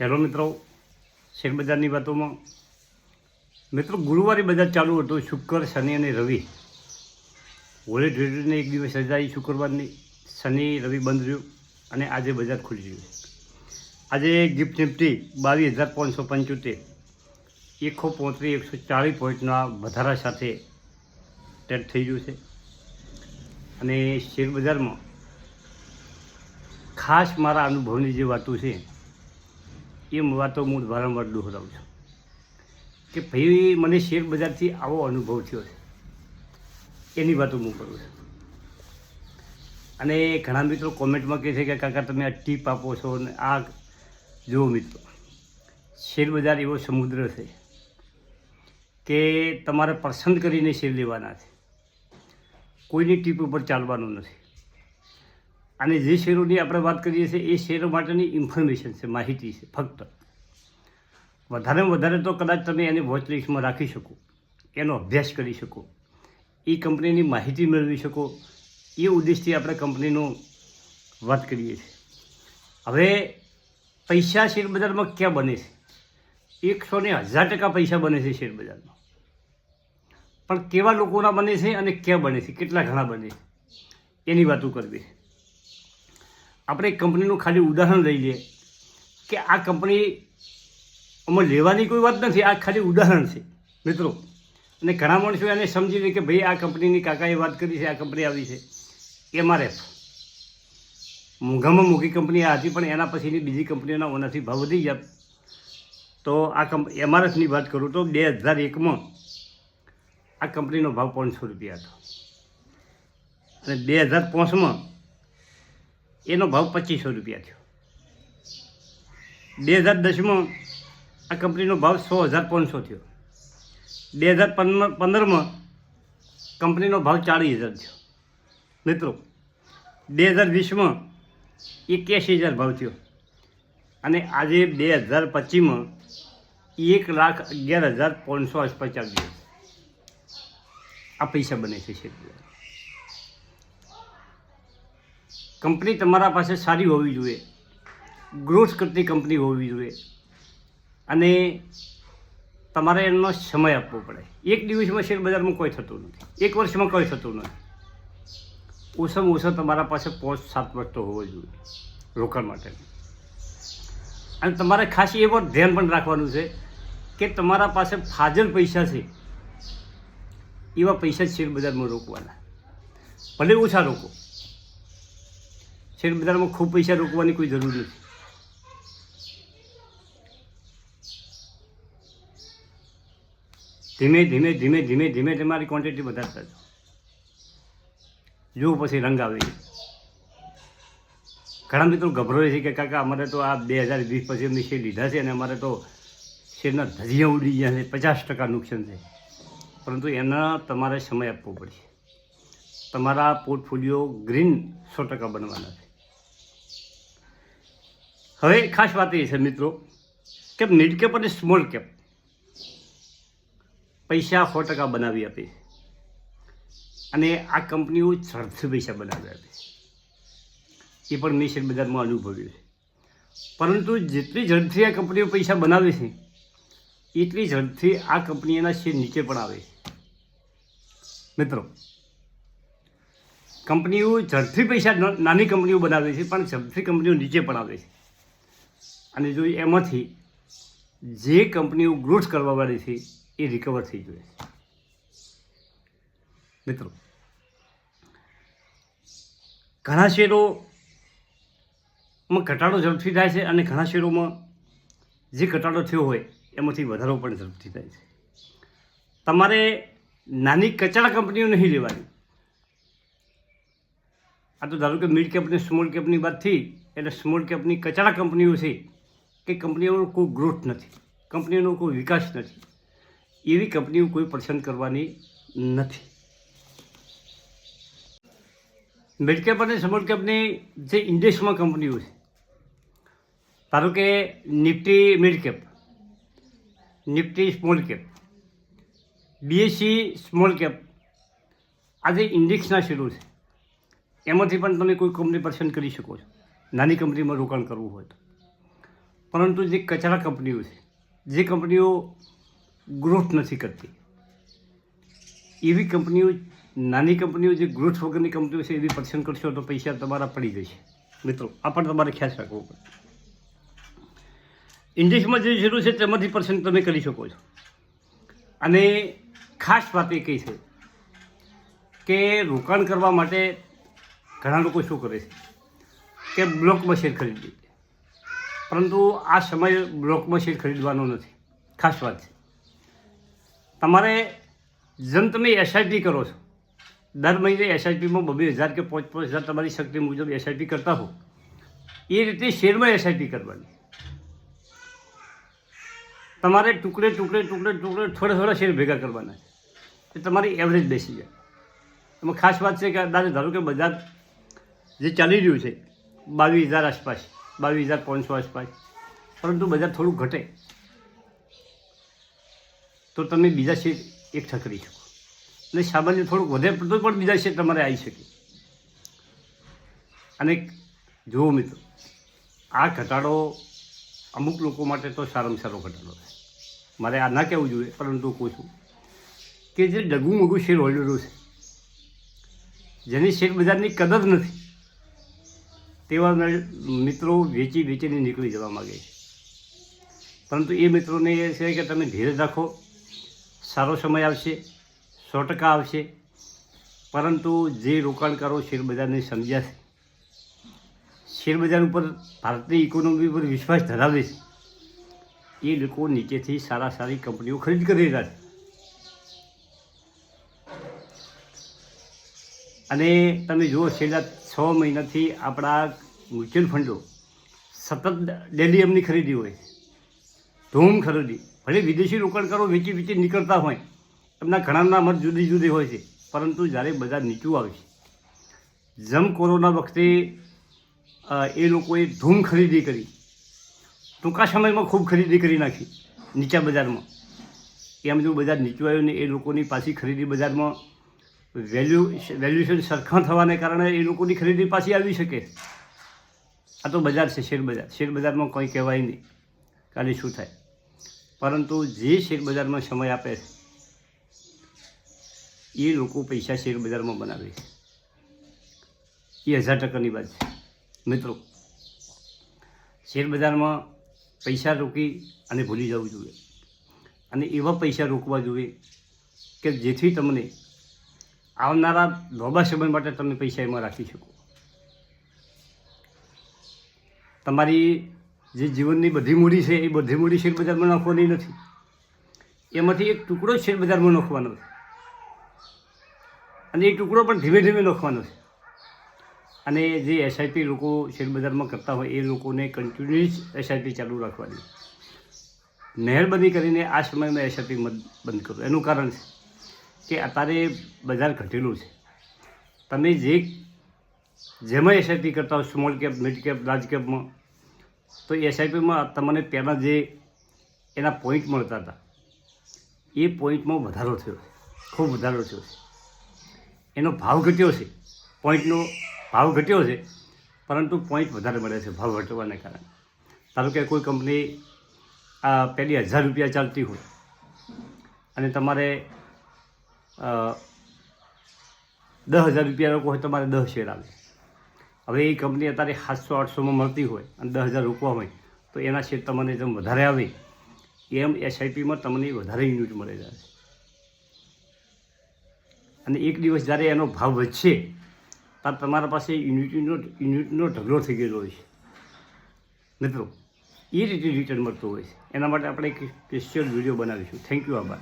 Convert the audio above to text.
Hello મિત્રો, શેરબજારની વાતોમાં. મિત્રો, ગુરુવારે બજાર ચાલુ હતું. શુક્ર, શનિ અને રવિ. હોળી ટ્રેડરને એક દિવસ રજા આવી શુક્રવારની. શનિ, રવિ બંધ રહ્યું અને આજે બજાર ખુલી રહ્યું આજે ગિફ્ટ નિફ્ટી બાવીસ હજાર પાંચસો પંચોતેર. એકસો પોત્રીસ, એકસો ચાળીસ પોઈન્ટના વધારા સાથે ટેટ થઈ ગયું છે. અને શેર બજારમાં ખાસ મારા અનુભવની જે વાતો છે એ વાતો હું વારંવાર દોહરાવું છું. કે ભાઈ, મને શેર બજારથી આવો અનુભવ થયો છે. એની વાતો હું કરું છું. અને ઘણા મિત્રો કોમેન્ટમાં કહે છે કે, કાકા, તમે આ ટીપ આપો છો અને આ જુઓ મિત્રો, શેરબજાર એવો સમુદ્ર છે કે તમારે પસંદ કરીને શેર લેવાના છે. કોઈની ટીપ ઉપર ચાલવાનું નથી. અને જે શેરોની આપણે વાત કરીએ છીએ, એ શેરો માટેની ઇન્ફોર્મેશન છે, માહિતી છે, ફક્ત. વધારેમાં વધારે તો કદાચ તમે એને વોચ રાખી શકો, એનો અભ્યાસ કરી શકો, એ કંપનીની માહિતી મેળવી શકો, એ ઉદ્દેશથી આપણે કંપનીનો વાત કરીએ છીએ. હવે, પૈસા શેરબજારમાં ક્યાં બને છે? એકસો ને હજાર ટકા પૈસા બને છે શેરબજારમાં. પણ કેવા લોકોના બને છે અને ક્યાં બને છે? કેટલા ઘણા બને છે? એની વાતો કરવી છે. આપણે એક કંપનીનું ખાલી ઉદાહરણ લઈ લઈએ કે આ કંપની અમે લેવાની કોઈ વાત નથી, આ ખાલી ઉદાહરણ છે. મિત્રો, અને ઘણા માણસો એને સમજી લે કે ભાઈ આ કંપનીની કાકાએ વાત કરી છે, આ કંપની આવી છે. એમઆરએફ. મોંઘામાં મોંઘી કંપની આ હતી, પણ એના પછીની બીજી કંપનીઓના ઓનાથી ભાવ વધી ગયા. તો આ કંપ, એમઆરએફની વાત કરું તો બે હજાર એકમાં આ કંપનીનો ભાવ પાંચસો રૂપિયા હતો. અને બે હજાર પાંચમાં એનો ભાવ પચીસો રૂપિયા થયો. બે હજાર દસમાં આ કંપનીનો ભાવ સો હજાર પાંચસો થયો. બે હજાર પંદર પંદરમાં કંપનીનો ભાવ ચાળીસ હજાર થયો. મિત્રો, બે હજાર વીસમાં એક્યાસી હજાર ભાવ થયો. અને આજે બે હજાર પચીસમાં એક લાખ અગિયાર હજાર પાંચસો આસપાસ ચાલી આ પૈસા બને છે શેર બજારમાં. કંપની તમારા પાસે સારી હોવી જોઈએ. ગ્રોથ કરતી કંપની હોવી જોઈએ. અને તમારે એનો સમય આપવો પડે. એક દિવસમાં શેર બજારમાં કોઈ થતું નથી. એક વર્ષમાં કોઈ થતું નથી. ઓછામાં ઓછા તમારા પાસે પાંચ સાત વર્ષ તો હોવો જોઈએ. રોકાણ માટે. અને તમારે ખાસ પણ ધ્યાન પણ રાખવાનું છે કે તમારા પાસે ફાજલ પૈસા છે. એવા પૈસા શેરબજારમાં શેર બજારમાં રોકવાના. ભલે ઓછા રોકો. શેર બજારમાં ખૂબ પૈસા રોકવાની કોઈ જરૂર નથી. ધીમે ધીમે ધીમે ધીમે ધીમે તમારી ક્વોન્ટિટી વધારતા જાઓ. જો પછી રંગ આવે. ઘણા મિત્રો ગભરાય છે કે કાકા, અમારે તો આ બે હજાર વીસ પછી અમને શેર લીધા છે અને અમારે તો શેરના ધજિયા ઉડી ગયા છે, પચાસ ટકા નુકસાન છે. પરંતુ એના તમારે સમય આપવો પડશે. તમારા પોર્ટફોલિયો ગ્રીન સો ટકા બનવાના છે. હવે ખાસ વાત એ છે મિત્રો, કે મિડ કેપ અને સ્મોલ કેપ પૈસા સો ટકા બનાવી આપે. અને આ કંપનીઓ ઝડપથી પૈસા બનાવી આપે. એ પણ મેં શેર બજારમાં અનુભવ્યું છે. પરંતુ જેટલી ઝડપથી આ કંપનીઓ પૈસા બનાવે છે, એટલી ઝડપથી આ કંપનીના શેર નીચે પણ આવે છે. મિત્રો, કંપનીઓ ઝડપથી પૈસા નાની કંપનીઓ બનાવે છે, પણ ઝડપથી કંપનીઓ નીચે પણ આવે છે. અને જો એમાંથી જે કંપનીઓ ગ્રોથ કરવાવાળી છે, એ રિકવર થઈ જોઈએ મિત્રો, ઘણા શેરોમાં ઘટાડો ઝડપથી થાય છે અને ઘણા શેરોમાં જે ઘટાડો થયો હોય, એમાંથી વધારો પણ ઝડપથી થાય છે. તમારે નાની કચરા કંપનીઓ નહીં લેવાની. આ તો ધારો કે મિડ કેપની સ્મોલ કેપની વાત એટલે સ્મોલ કેપની કચરા કંપનીઓ છે કે કંપનીઓનો કોઈ ગ્રોથ નથી, કંપનીઓનો કોઈ વિકાસ નથી, એવી કંપનીઓ કોઈ પસંદ કરવાની નથી. મિડ કેપ અને સ્મોલ કેપની જે ઇન્ડેક્સમાં કંપનીઓ છે, ધારો કે Nifty mid cap Nifty small cap BSC small cap આ જે ઇન્ડેક્સના શેરો છે, એમાંથી પણ તમે કોઈ કંપની પસંદ કરી શકો છો. નાની કંપનીમાં રોકાણ કરવું હોય તો. પરંતુ જે કચરા કંપનીઓ છે, જે કંપનીઓ ગ્રોથ નથી કરતી. એવી કંપનીઓ, નાની કંપનીઓ જે ગ્રોથ વગરની કંપનીઓ છે એવી પસંદ કરશો તો પૈસા તમારા પડી જશે. મિત્રો, આ પણ તમારે ખ્યાલ રાખવો પડે. ઇન્ડેક્સમાં જે જરૂર છે તેમાંથી પર્સન્ટ તમે કરી શકો છો. અને ખાસ વાત એ કઈ છે કે રોકાણ કરવા માટે ઘણા લોકો શું કરે છે? કે બ્લોક મશીન ખરીદી. પરંતુ આ સમય બ્લોકમાં શેર ખરીદવાનો નથી. ખાસ વાત છે. તમારે જેમ તમે એસઆઈપી કરો છો, દર મહિને એસઆઈપીમાં બબે હજાર કે પાંચ પાંચ હજાર તમારી શક્તિ મુજબ એસઆઈપી કરતા હો. એ રીતે શેરમાં એસઆઈપી કરવાની. તમારે ટુકડે ટુકડે ટુકડે ટુકડે થોડા થોડા શેર ભેગા કરવાના છે. એ તમારી એવરેજ બેસી જાય. એમાં ખાસ વાત છે કે દાદા, ધારો કે બજાર જે ચાલી રહ્યું છે, બાવીસ હજાર આસપાસ. બાવીસ હજાર પાંચસો આસપાસ. પરંતુ બજાર થોડું ઘટે. તો તમે બીજા શેર એકઠા કરી શકો. અને સામાન્ય થોડુંક વધે પડતું પણ બીજા શેર તમારે આવી શકે. અને જુઓ મિત્રો, આ ઘટાડો અમુક લોકો માટે તો સારામાં સારો ઘટાડો છે મારે આ ના કહેવું જોઈએ, પરંતુ કહું છું કે જે ડગું મગું શેર હોલ્ડરો છે, જેની શેર બજારની કદર નથી તેવા મિત્રો વેચી વેચીને નીકળી જવા માગે પરંતુ એ મિત્રોને એ છે કે તમે ધીરજ રાખો. સારો સમય આવશે, સો ટકા આવશે. પરંતુ જે રોકાણકારો શેરબજારને સમજ્યા શેરબજાર ઉપર ભારતની ઇકોનોમી ઉપર વિશ્વાસ ધરાવે છે. એ લોકો નીચેથી સારા સારી કંપનીઓ ખરીદ કરી રહ્યા છે. અને તમે જુઓ છેલ્લા છ મહિનાથી આપણા મ્યુચ્યુઅલ ફંડો સતત ડેલી એમની ખરીદી હોય. ધૂમ ખરીદી. ભલે વિદેશી રોકાણકારો વેચી વેચી નીકળતા હોય, એમના ઘણાના મત જુદી જુદી હોય છે, પરંતુ જ્યારે બજાર નીચું આવે છે. જમ કોરોના વખતે એ લોકોએ ધૂમ ખરીદી કરી. ટૂંકા સમયમાં ખૂબ ખરીદી કરી નાખી, નીચા બજારમાં. એમ જો બજાર નીચું આવ્યું ને એ લોકોની પાછી ખરીદી બજારમાં વેલ્યુ, વેલ્યુએશન સરખા થવાને કારણે એ લોકોની ખરીદી પાછી આવી શકે. આ તો બજાર છે, શેર બજાર. શેર બજારમાં કંઈ કહેવાય નહીં. કાલે શું થાય? પરંતુ જે શેર બજારમાં સમય આપે એ લોકો પૈસા શેર બજારમાં બનાવે છે. એ હજાર ટકાની વાત છે. મિત્રો, શેર બજારમાં પૈસા રોકી અને ભૂલી જવું જોઈએ. અને એવા પૈસા રોકવા જોઈએ કે જેથી તમને આવનારા લાંબા સમય માટે તમે પૈસા એમાં રાખી શકો. તમારી જે જીવનની બધી મૂડી છે, એ બધી મૂડી શેરબજારમાં નાખવાની નથી. એમાંથી એક ટુકડો શેરબજારમાં શેર નાખવાનો છે. અને એ ટુકડો પણ ધીમે ધીમે નાખવાનો છે. અને જે એસઆઈપી લોકો શેરબજારમાં કરતા હોય, એ લોકોને કન્ટિન્યુઅસ એસઆઈપી ચાલુ રાખવાની. મહેરબાની કરીને આ સમયમાં એસઆઈપી બંધ કરો. એનું કારણ છે કે અત્યારે બજાર ઘટેલું છે. તમે જે જેમાં એસઆઈપી કરતા હોય small cap mid cap large કેપમાં તો એસઆઈપીમાં તમને પહેલાં જે એના પોઈન્ટ મળતા હતા, એ પોઈન્ટમાં વધારો થયો. ખૂબ વધારો થયો છે. એનો ભાવ ઘટ્યો છે. પોઈન્ટનો ભાવ ઘટ્યો છે, પરંતુ પોઈન્ટ વધારે મળે છે ભાવ ઘટવાને કારણે. ધારો કે કોઈ કંપની આ પહેલી હજાર રૂપિયા ચાલતી હોય, અને તમારે દસ હજાર રૂપિયા લોકો હોય, તમારે દસ શેર આવે. હવે એ કંપની અત્યારે સાતસો, આઠસોમાં મળતી હોય અને દસ હજાર રૂપિયા હોય તો એના શેર તમને જેમ વધારે આવે, એમ એસઆઈપીમાં તમને વધારે યુનિટ મળે છે. અને એક દિવસ જ્યારે એનો ભાવ વધશે, ત્યારે તમારા પાસે યુનિટનો યુનિટનો ઢગલો થઈ ગયેલો હોય છે. મિત્રો, એ રીતે રિટર્ન મળતું હોય છે. એના માટે આપણે એક સ્પેશિયલ વીડિયો બનાવીશું. થેન્ક યુ આભાર.